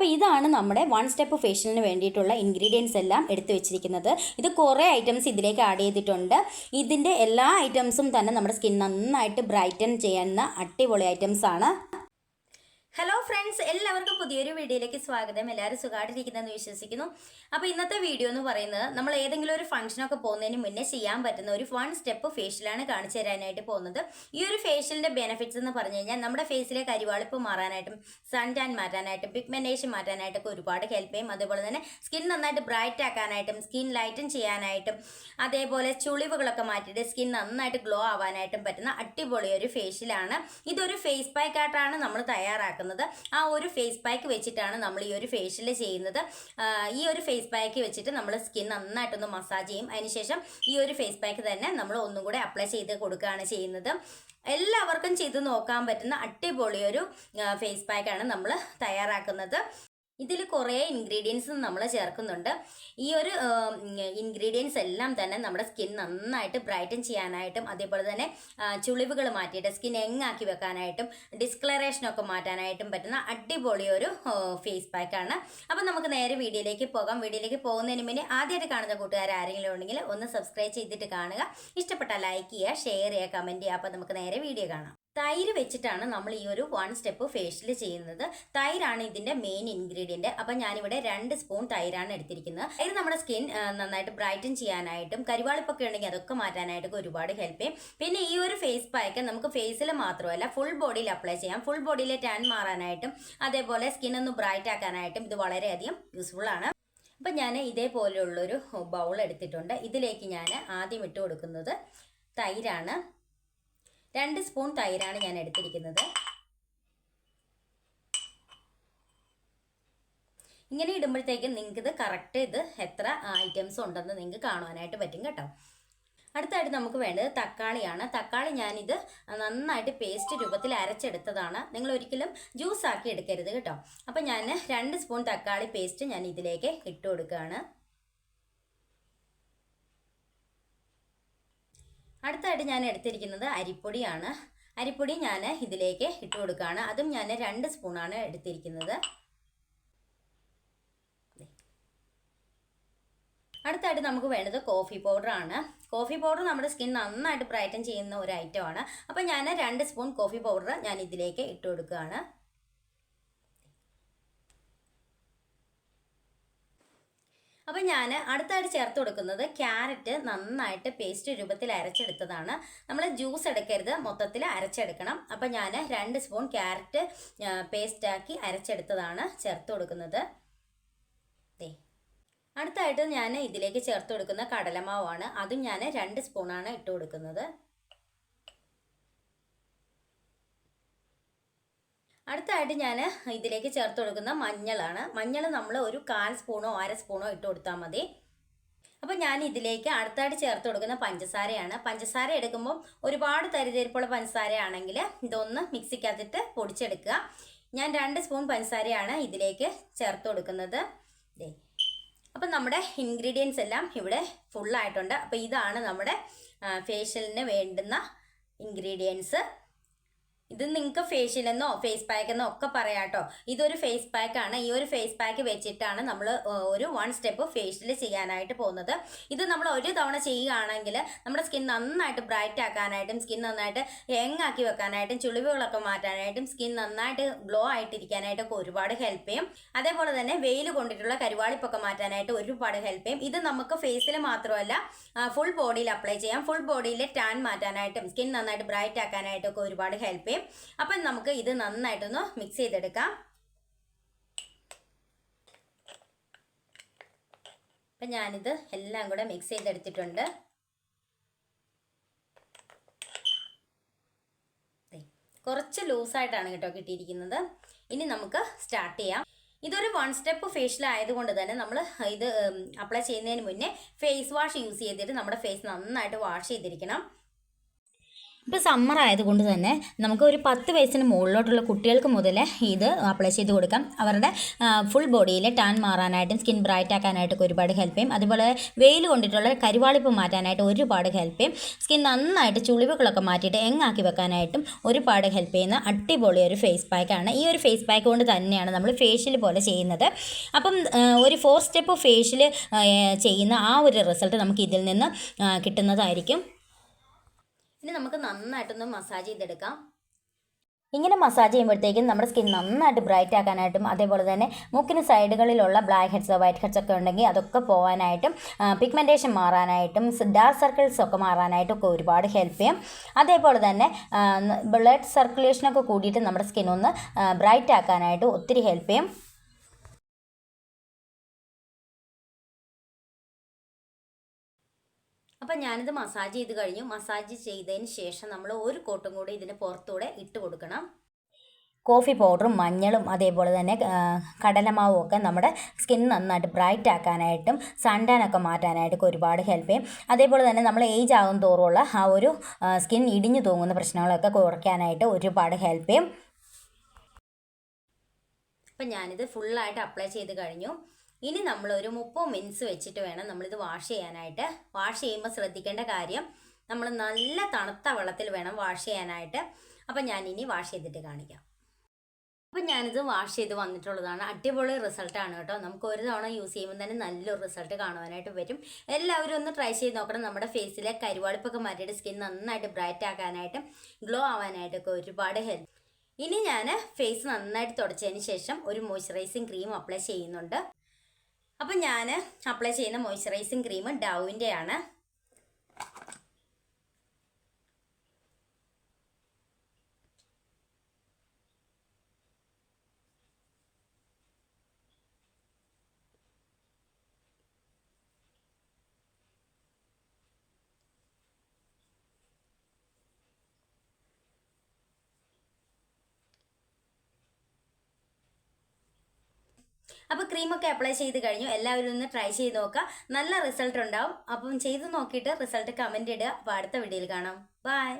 അപ്പോൾ ഇതാണ് നമ്മുടെ വൺ സ്റ്റെപ്പ് ഫേഷ്യലിന് വേണ്ടിയിട്ടുള്ള ഇൻഗ്രീഡിയൻസ് എല്ലാം എടുത്തു വെച്ചിരിക്കുന്നത്. ഇത് കുറേ ഐറ്റംസ് ഇതിലേക്ക് ആഡ് ചെയ്തിട്ടുണ്ട്. ഇതിന്റെ എല്ലാ ഐറ്റംസും തന്നെ നമ്മുടെ സ്കിൻ നന്നായിട്ട് ബ്രൈറ്റൻ ചെയ്യുന്ന അടിപൊളി ഐറ്റംസ് ആണ്. എല്ലാവർക്കും പുതിയൊരു വീഡിയോയിലേക്ക് സ്വാഗതം. എല്ലാവരും സുഖമായിട്ടിരിക്കുന്നതെന്ന് വിശ്വസിക്കുന്നു. അപ്പോൾ ഇന്നത്തെ വീഡിയോ എന്ന് പറയുന്നത് നമ്മൾ ഏതെങ്കിലും ഒരു ഫംഗ്ഷനൊക്കെ പോകുന്നതിന് മുന്നേ ചെയ്യാൻ പറ്റുന്ന ഒരു വൺ സ്റ്റെപ്പ് ഫേഷ്യലാണ് കാണിച്ചു തരാനായിട്ട് പോകുന്നത്. ഈ ഒരു ഫേഷ്യലിന്റെ ബെനിഫിറ്റ്സ് എന്ന് പറഞ്ഞു കഴിഞ്ഞാൽ നമ്മുടെ ഫേസിലെ കരിവാളിപ്പ് മാറാനായിട്ടും സൺ ടാൻ മാറ്റാനായിട്ടും പിഗ്മെന്റേഷൻ മാറ്റാനായിട്ടൊക്കെ ഒരുപാട് ഹെൽപ്പ് ചെയ്യും. അതുപോലെ തന്നെ സ്കിൻ നന്നായിട്ട് ബ്രൈറ്റ് ആക്കാനായിട്ടും സ്കിൻ ലൈറ്റൻ ചെയ്യാനായിട്ടും അതേപോലെ ചുളിവുകളൊക്കെ മാറ്റിയിട്ട് സ്കിൻ നന്നായിട്ട് ഗ്ലോ ആവാനായിട്ടും പറ്റുന്ന അടിപൊളി ഒരു ഫേഷ്യലാണ് ഇതൊരു ഫേസ് പാക്കായിട്ടാണ് നമ്മൾ തയ്യാറാക്കുന്നത്. ആ ഒരു ഫേസ് പാക്ക് വെച്ചിട്ടാണ് നമ്മൾ ഈ ഒരു ഫേഷ്യൽ ചെയ്യുന്നത്. ഈ ഒരു ഫേസ് പാക്ക് വെച്ചിട്ട് നമ്മൾ സ്കിൻ നന്നായിട്ടൊന്ന് മസാജ് ചെയ്യും. അതിനുശേഷം ഈ ഒരു ഫേസ് പാക്ക് തന്നെ നമ്മൾ ഒന്നും കൂടെ അപ്ലൈ ചെയ്ത് കൊടുക്കുകയാണ് ചെയ്യുന്നത്. എല്ലാവർക്കും ചെയ്ത് നോക്കാൻ പറ്റുന്ന അടിപൊളിയൊരു ഫേസ് പാക്കാണ് നമ്മൾ തയ്യാറാക്കുന്നത്. ഇതിൽ കുറേ ഇൻഗ്രീഡിയൻസ് നമ്മൾ ചേർക്കുന്നുണ്ട്. ഈ ഒരു ഇൻഗ്രീഡിയൻസ് എല്ലാം തന്നെ നമ്മുടെ സ്കിൻ നന്നായിട്ട് ബ്രൈറ്റൻ ചെയ്യാനായിട്ടും അതേപോലെ തന്നെ ചുളിവുകൾ മാറ്റിയിട്ട് സ്കിൻ എങ്ങാക്കി വെക്കാനായിട്ടും ഡിസ്ക്ലറേഷനൊക്കെ മാറ്റാനായിട്ടും പറ്റുന്ന അടിപൊളി ഒരു ഫേസ് പാക്കാണ് അപ്പം നമുക്ക് നേരെ വീഡിയോയിലേക്ക് പോകാം. വീഡിയോയിലേക്ക് പോകുന്നതിന് മുന്നേ ആദ്യമായിട്ട് കാണുന്ന കൂട്ടുകാർ ആരെങ്കിലും ഉണ്ടെങ്കിൽ ഒന്ന് സബ്സ്ക്രൈബ് ചെയ്തിട്ട് കാണുക. ഇഷ്ടപ്പെട്ട ലൈക്ക് ചെയ്യുക ഷെയർ ചെയ്യുക കമന്റ് ചെയ്യുക. അപ്പം നമുക്ക് നേരെ വീഡിയോ കാണാം. തൈര് വെച്ചിട്ടാണ് നമ്മൾ ഈ ഒരു വൺ സ്റ്റെപ്പ് ഫേഷ്യൽ ചെയ്യുന്നത്. തൈരാണ് ഇതിന്റെ മെയിൻ ഇൻഗ്രീഡിയന്റ് അപ്പം ഞാനിവിടെ രണ്ട് സ്പൂൺ തൈരാണ് എടുത്തിരിക്കുന്നത്. തൈര് നമ്മുടെ സ്കിൻ നന്നായിട്ട് ബ്രൈറ്റൻ ചെയ്യാനായിട്ടും കരിവാളിപ്പൊക്കെ ഉണ്ടെങ്കിൽ അതൊക്കെ മാറ്റാനായിട്ടൊക്കെ ഒരുപാട് ഹെൽപ്പ് ചെയ്യും. പിന്നെ ഈ ഒരു ഫേസ് പാക്ക് നമുക്ക് ഫേസിൽ മാത്രമല്ല ഫുൾ ബോഡിയിൽ അപ്ലൈ ചെയ്യാം. ഫുൾ ബോഡിയിലെ ടാൻ മാറാനായിട്ടും അതേപോലെ സ്കിൻ ഒന്ന് ബ്രൈറ്റ് ആക്കാനായിട്ടും ഇത് വളരെയധികം യൂസ്ഫുൾ ആണ്. അപ്പം ഞാൻ ഇതേപോലെയുള്ളൊരു ബൗൾ എടുത്തിട്ടുണ്ട്. ഇതിലേക്ക് ഞാൻ ആദ്യം ഇട്ട് കൊടുക്കുന്നത് തൈരാണ്. രണ്ട് സ്പൂൺ തൈരാണ് ഞാൻ എടുത്തിരിക്കുന്നത്. ഇങ്ങനെ ഇടുമ്പോഴത്തേക്കും നിങ്ങൾക്ക് ഇത് കറക്റ്റ് ഇത് എത്ര ഐറ്റംസ് ഉണ്ടെന്ന് നിങ്ങൾക്ക് കാണുവാനായിട്ട് പറ്റും കേട്ടോ. അടുത്തായിട്ട് നമുക്ക് വേണ്ടത് തക്കാളിയാണ്. തക്കാളി ഞാനിത് നന്നായിട്ട് പേസ്റ്റ് രൂപത്തിൽ അരച്ചെടുത്തതാണ്. നിങ്ങൾ ഒരിക്കലും ജ്യൂസ് ആക്കി എടുക്കരുത് കേട്ടോ. അപ്പം ഞാൻ രണ്ട് സ്പൂൺ തക്കാളി പേസ്റ്റ് ഞാൻ ഇതിലേക്ക് ഇട്ട് കൊടുക്കുകയാണ്. അടുത്തായിട്ട് ഞാൻ എടുത്തിരിക്കുന്നത് അരിപ്പൊടിയാണ്. അരിപ്പൊടി ഞാൻ ഇതിലേക്ക് ഇട്ട് കൊടുക്കുകയാണ്. അതും ഞാൻ രണ്ട് സ്പൂണാണ് എടുത്തിരിക്കുന്നത്. അടുത്തായിട്ട് നമുക്ക് വേണ്ടത് കോഫി പൗഡർ ആണ്. കോഫി പൗഡർ നമ്മുടെ സ്കിൻ നന്നായിട്ട് ബ്രൈറ്റൻ ചെയ്യുന്ന ഒരു ഐറ്റമാണ് ആണ്. അപ്പം ഞാൻ രണ്ട് സ്പൂൺ കോഫി പൗഡർ ഞാൻ ഇതിലേക്ക് ഇട്ട് കൊടുക്കുകയാണ്. അപ്പം ഞാൻ അടുത്തായിട്ട് ചേർത്ത് കൊടുക്കുന്നത് ക്യാരറ്റ് നന്നായിട്ട് പേസ്റ്റ് രൂപത്തിൽ അരച്ചെടുത്തതാണ്. നമ്മൾ ജ്യൂസ് എടുക്കരുത് മൊത്തത്തിൽ അരച്ചെടുക്കണം. അപ്പോൾ ഞാൻ രണ്ട് സ്പൂൺ ക്യാരറ്റ് പേസ്റ്റാക്കി അരച്ചെടുത്തതാണ് ചേർത്ത് കൊടുക്കുന്നത്. ദേ. അടുത്തായിട്ട് ഞാൻ ഇതിലേക്ക് ചേർത്ത് കൊടുക്കുന്ന കടലമാവാണ്. അതും ഞാൻ രണ്ട് സ്പൂണാണ് ഇട്ട് കൊടുക്കുന്നത്. അടുത്തായിട്ട് ഞാൻ ഇതിലേക്ക് ചേർത്ത് കൊടുക്കുന്ന മഞ്ഞളാണ്. മഞ്ഞൾ നമ്മൾ ഒരു കാൽ സ്പൂണോ അര സ്പൂണോ ഇട്ട് കൊടുത്താൽ മതി. അപ്പോൾ ഞാൻ ഇതിലേക്ക് അടുത്തായിട്ട് ചേർത്ത് കൊടുക്കുന്ന പഞ്ചസാരയാണ്. പഞ്ചസാര എടുക്കുമ്പോൾ ഒരുപാട് തരിതരിപ്പുള്ള പഞ്ചസാരയാണെങ്കിൽ ഇതൊന്ന് മിക്സിക്കകത്തിട്ട് പൊടിച്ചെടുക്കുക. ഞാൻ രണ്ട് സ്പൂൺ പഞ്ചസാരയാണ് ഇതിലേക്ക് ചേർത്ത് കൊടുക്കുന്നത്. അപ്പം നമ്മുടെ ഇൻഗ്രീഡിയൻസ് എല്ലാം ഇവിടെ ഫുള്ളായിട്ടുണ്ട് അപ്പോൾ ഇതാണ് നമ്മുടെ ഫേഷ്യലിന് വേണ്ടുന്ന ഇൻഗ്രീഡിയൻസ് ഇത് നിങ്ങൾക്ക് ഫേഷ്യൽ എന്നോ ഫേസ് പാക്ക് എന്നോ ഒക്കെ പറയാട്ടോ ഇതൊരു ഫേസ് പാക്ക് ആണ്. ഈ ഒരു ഫേസ് പാക്ക് വെച്ചിട്ടാണ് നമ്മൾ ഒരു വൺ സ്റ്റെപ്പ് ഫേഷ്യൽ ചെയ്യാനായിട്ട് പോകുന്നത്. ഇത് നമ്മൾ ഒരു തവണ ചെയ്യുകയാണെങ്കിൽ നമ്മുടെ സ്കിൻ നന്നായിട്ട് ബ്രൈറ്റ് ആക്കാനായിട്ടും സ്കിൻ നന്നായിട്ട് യങ് ആക്കി വെക്കാനായിട്ടും ചുളിവുകളൊക്കെ മാറ്റാനായിട്ടും സ്കിൻ നന്നായിട്ട് ഗ്ലോ ആയിട്ടിരിക്കാനായിട്ടൊക്കെ ഒരുപാട് ഹെൽപ്പ് ചെയ്യും. അതേപോലെ തന്നെ വെയിൽ കൊണ്ടിട്ടുള്ള കരുവാളിപ്പൊക്കെ മാറ്റാനായിട്ട് ഒരുപാട് ഹെൽപ്പ് ചെയ്യും. ഇത് നമുക്ക് ഫേസിൽ മാത്രമല്ല ഫുൾ ബോഡിയിൽ അപ്ലൈ ചെയ്യാം. ഫുൾ ബോഡിയിലെ ടാൻ മാറ്റാനായിട്ടും സ്കിൻ നന്നായിട്ട് ബ്രൈറ്റ് ആക്കാനായിട്ടൊക്കെ ഒരുപാട് ഹെൽപ്പ് ചെയ്യും. അപ്പം നമുക്ക് ഇത് നന്നായിട്ടൊന്ന് മിക്സ് ചെയ്തെടുക്കാം. അപ്പം ഞാനിത് എല്ലാം കൂടെ മിക്സ് ചെയ്തെടുത്തിട്ടുണ്ട്. കുറച്ച് ലൂസായിട്ടാണ് കേട്ടോ കിട്ടിയിരിക്കുന്നത്. ഇനി നമുക്ക് സ്റ്റാർട്ട് ചെയ്യാം. ഇതൊരു വൺ സ്റ്റെപ്പ് ഫേഷ്യൽ ആയതുകൊണ്ട് തന്നെ നമ്മൾ ഇത് അപ്ലൈ ചെയ്യുന്നതിന് മുന്നേ ഫേസ് വാഷ് യൂസ് ചെയ്തിട്ട് നമ്മുടെ ഫേസ് നന്നായിട്ട് വാഷ് ചെയ്തിരിക്കണം. ഇപ്പോൾ സമ്മർ ആയതുകൊണ്ട് തന്നെ നമുക്ക് ഒരു പത്ത് വയസ്സിന് മുകളിലോട്ടുള്ള കുട്ടികൾക്ക് മുതൽ ഇത് അപ്ലൈ ചെയ്ത് കൊടുക്കാം. അവരുടെ ഫുൾ ബോഡിയിൽ ടാൻ മാറാനായിട്ടും സ്കിൻ ബ്രൈറ്റ് ആക്കാനായിട്ടൊക്കെ ഒരുപാട് ഹെൽപ്പ് ചെയ്യും. അതുപോലെ വെയിൽ കൊണ്ടിട്ടുള്ള കരിവാളിപ്പ് മാറ്റാനായിട്ട് ഒരുപാട് ഹെൽപ്പ് ചെയ്യും. സ്കിൻ നന്നായിട്ട് ചുളിവുകളൊക്കെ മാറ്റിയിട്ട് എങ്ങാക്കി വെക്കാനായിട്ടും ഒരുപാട് ഹെൽപ്പ് ചെയ്യുന്ന അടിപൊളി ഒരു ഫേസ് പാക്കാണ് ഈ ഒരു ഫേസ് പാക്ക് കൊണ്ട് തന്നെയാണ് നമ്മൾ ഫേഷ്യൽ പോലെ ചെയ്യുന്നത്. അപ്പം ഒരു ഫോർ സ്റ്റെപ്പ് ഫേഷ്യൽ ചെയ്യുന്ന ആ ഒരു റിസൾട്ട് നമുക്ക് ഇതിൽ നിന്ന് കിട്ടുന്നതായിരിക്കും. ഇനി നമുക്ക് നന്നായിട്ടൊന്ന് മസാജ് ചെയ്തെടുക്കാം. ഇങ്ങനെ മസാജ് ചെയ്യുമ്പോഴത്തേക്കും നമ്മുടെ സ്കിൻ നന്നായിട്ട് ബ്രൈറ്റ് ആക്കാനായിട്ടും അതേപോലെ തന്നെ മൂക്കിന് സൈഡുകളിലുള്ള ബ്ലാക്ക് ഹെഡ്സ് വൈറ്റ് ഹെഡ്സ് ഒക്കെ ഉണ്ടെങ്കിൽ അതൊക്കെ പോകാനായിട്ടും പിഗ്മെന്റേഷൻ മാറാനായിട്ടും ഡാർക്ക് സർക്കിൾസ് ഒക്കെ മാറാനായിട്ടും ഒക്കെ ഒരുപാട് ഹെൽപ്പ് ചെയ്യും. അതേപോലെ തന്നെ ബ്ലഡ് സർക്കുലേഷനൊക്കെ കൂടിയിട്ട് നമ്മുടെ സ്കിൻ ഒന്ന് ബ്രൈറ്റ് ആക്കാനായിട്ട് ഒത്തിരി ഹെൽപ്പ് ചെയ്യും. അപ്പം ഞാനിത് മസാജ് ചെയ്ത് കഴിഞ്ഞു. മസാജ് ചെയ്തതിന് ശേഷം നമ്മൾ ഒരു കോട്ടും കൂടി ഇതിന് പുറത്തൂടെ ഇട്ട് കൊടുക്കണം. കോഫി പൗഡറും മഞ്ഞളും അതേപോലെ തന്നെ കടലമാവും ഒക്കെ നമ്മുടെ സ്കിൻ നന്നായിട്ട് ബ്രൈറ്റ് ആക്കാനായിട്ടും സൺടാനൊക്കെ മാറ്റാനായിട്ടൊക്കെ ഒരുപാട് ഹെൽപ്പ് ചെയ്യും. അതേപോലെ തന്നെ നമ്മൾ ഏജ് ആകും തോറുമുള്ള ആ ഒരു സ്കിൻ ഇടിഞ്ഞു തൂങ്ങുന്ന പ്രശ്നങ്ങളൊക്കെ കുറയ്ക്കാനായിട്ട് ഒരുപാട് ഹെൽപ്പ് ചെയ്യും. അപ്പം ഞാനിത് ഫുള്ളായിട്ട് അപ്ലൈ ചെയ്ത് കഴിഞ്ഞു. ഇനി നമ്മൾ ഒരു മുപ്പത് മിനിറ്റ്സ് വെച്ചിട്ട് വേണം നമ്മളിത് വാഷ് ചെയ്യാനായിട്ട്. വാഷ് ചെയ്യുമ്പോൾ ശ്രദ്ധിക്കേണ്ട കാര്യം നമ്മൾ നല്ല തണുത്ത വെള്ളത്തിൽ വേണം വാഷ് ചെയ്യാനായിട്ട്. അപ്പം ഞാൻ ഇനി വാഷ് ചെയ്തിട്ട് കാണിക്കാം. അപ്പം ഞാനിത് വാഷ് ചെയ്ത് വന്നിട്ടുള്ളതാണ്. അടിപൊളി റിസൾട്ടാണ് കേട്ടോ. നമുക്ക് ഒരു തവണ യൂസ് ചെയ്യുമ്പോൾ തന്നെ നല്ലൊരു റിസൾട്ട് കാണുവാനായിട്ട് പറ്റും. എല്ലാവരും ഒന്ന് ട്രൈ ചെയ്ത് നോക്കണം. നമ്മുടെ ഫേസിലെ കരുവാളിപ്പൊക്കെ മാറ്റിയിട്ട് സ്കിൻ നന്നായിട്ട് ബ്രൈറ്റ് ആക്കാനായിട്ടും ഗ്ലോ ആവാനായിട്ടൊക്കെ ഒരുപാട് ഹെൽപ്പ് ഇനി ഞാൻ ഫേസ് നന്നായിട്ട് തുടച്ചതിന് ശേഷം ഒരു മോയ്സ്ചറൈസിങ് ക്രീം അപ്ലൈ ചെയ്യുന്നുണ്ട്. അപ്പം ഞാൻ അപ്ലൈ ചെയ്യുന്ന മോയ്സ്ചറൈസിങ് ക്രീം ഡൗവിന്റെ ആണ് അപ്പോൾ ക്രീമൊക്കെ അപ്ലൈ ചെയ്ത് കഴിഞ്ഞു. എല്ലാവരും ഒന്ന് ട്രൈ ചെയ്ത് നോക്കുക. നല്ല റിസൾട്ട് ഉണ്ടാവും. അപ്പം ചെയ്ത് നോക്കിയിട്ട് റിസൾട്ട് കമന്റ് ഇടുക. അപ്പോൾ അടുത്ത വീഡിയോയിൽ കാണാം. ബൈ